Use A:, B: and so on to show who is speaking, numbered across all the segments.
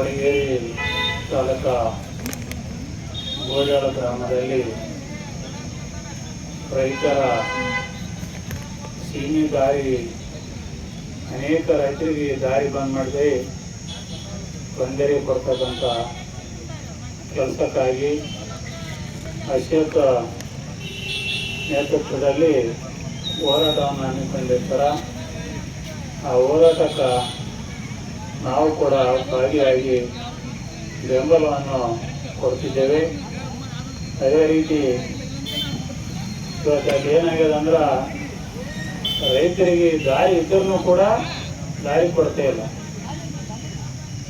A: ಕೊಡಗೇರಿ ತಾಲೂಕ ಗೋಜಾಳ ಗ್ರಾಮದಲ್ಲಿ ರೈತರ ಸೀಮೆ ದಾರಿ, ಅನೇಕ ರೈತರಿಗೆ ದಾರಿ ಬಂದ್ ಮಾಡದೆ ತೊಂದರೆ ಕೊಡ್ತಕ್ಕಂಥ ಕೆಲಸಕ್ಕಾಗಿ ಅಶೋಕ ನೇತೃತ್ವದಲ್ಲಿ ಹೋರಾಟವನ್ನು ಹಮ್ಮಿಕೊಂಡಿರ್ತಾರೆ. ಆ ಹೋರಾಟಕ್ಕೆ ನಾವು ಕೂಡ ಭಾಗಿಯಾಗಿ ಬೆಂಬಲವನ್ನು ಕೊಡ್ತಿದ್ದೇವೆ. ಅದೇ ರೀತಿ ಇವತ್ತು ಏನಾಗಿದೆ ಅಂದ್ರೆ ರೈತರಿಗೆ ದಾರಿ ಇದ್ರೂ ಕೂಡ ದಾರಿ ಕೊಡ್ತಾ ಇಲ್ಲ.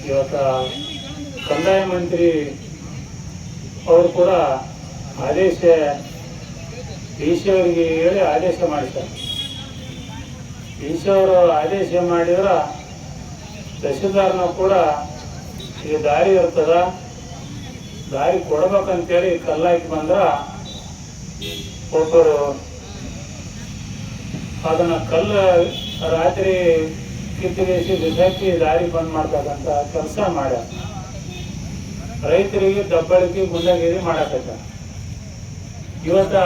A: ಇವತ್ತು ಕಂದಾಯ ಮಂತ್ರಿ ಅವರು ಕೂಡ ಆದೇಶ ಡಿ ಸಿ ಅವರಿಗೆ ಹೇಳಿ ಆದೇಶ ಮಾಡಿದ್ದಾರೆ ಡಿ ಸಿ ಅವರು ಆದೇಶ ಮಾಡಿದ್ರೆ ತಹಸೀಲ್ದಾರ್ನ ಕೂಡ ಈ ದಾರಿ ಇರ್ತದ? ದಾರಿ ಕೊಡ್ಬೇಕಂತೇಳಿ ಕಲ್ಲಾಕಿ ಬಂದ್ರ ಒಬ್ಬರು ಅದನ್ನ ಕಲ್ಲು ರಾತ್ರಿ ಕಿತ್ತಿಗೇಸಿ ಬಿಸಾಕಿ ದಾರಿ ಬಂದ್ ಮಾಡ್ತಕ್ಕಂಥ ಕೆಲಸ ಮಾಡ ರೈತರಿಗೆ ದಬ್ಬಳಿಕೆ, ಗುಂಡಗಿರಿ ಮಾಡಕತ್ತ ಇವತ್ತ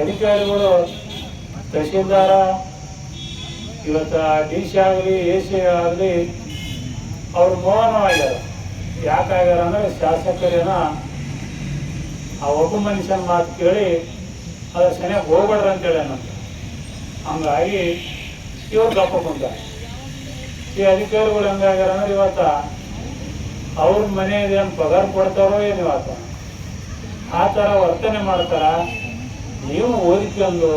A: ಅಧಿಕಾರಿಗಳು ತಹಸೀಲ್ದಾರ ಇವತ್ತ ಡಿ ಸಿ ಆಗಲಿ, ಎ ಸಿ ಆಗಲಿ ಅವ್ರು ಆಗ್ಯಾರ ಯಾಕಾಗ್ಯಾರ ಅಂದ್ರೆ ಶಾಸಕರೇನ ಆ ಒಬ್ಬ ಮನುಷ್ಯನ ಮಾತು ಕೇಳಿ ಅದ್ರ ಸರಿಯಾಗಿ ಹೋಗ್ಬೇಡ್ರ ಅಂತೇಳಿ ಅನ್ನಂತ ಹಂಗಾಗಿ ಇವ್ರು ಗಪ್ಪ ಬಂದ ಈ ಅಧಿಕಾರಿಗಳು ಹೆಂಗಾಗ್ಯಾರ ಅಂದ್ರೆ ಇವತ್ತ ಅವ್ರ ಮನೆಯಲ್ಲಿ ಏನು ಪಗಾರ ಕೊಡ್ತಾರೋ ಏನು ಇವತ್ತ? ಆ ಥರ ವರ್ತನೆ ಮಾಡ್ತಾರ. ನೀವು ಓದಿಕೊಂಡು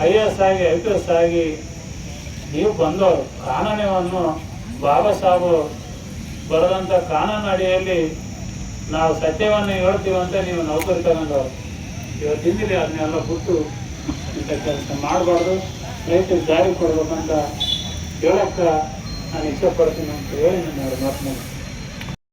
A: ಐ ಎಸ್ ಆಗಿ, ಐ ಪಿ ಎಸ್ ಆಗಿ ನೀವು ಬಂದವರು. ಕಾನೂನವನ್ನು ಬಾಬಾ ಸಾಹು ಬರೆದಂಥ ಕಾನೂನು ನಾವು ಸತ್ಯವನ್ನು ಹೇಳ್ತೀವಿ ಅಂತ ನೀವು ನೌಕರಿ ತಗೊಂಡು ಇವತ್ತಿಂದಿಲ್ಲ ಅದನ್ನೆಲ್ಲ ಬಿಟ್ಟು ಇಂಥ ಕೆಲಸ ಮಾಡಬಾರ್ದು ರೈತರಿಗೆ ದಾರಿ ಕೊಡ್ಬೇಕಂತ ಹೇಳಕ್ಕೆ ನಾನು ಇಷ್ಟಪಡ್ತೀನಿ ಅಂತ ಹೇಳಿ ನನ್ನ ಮಾತು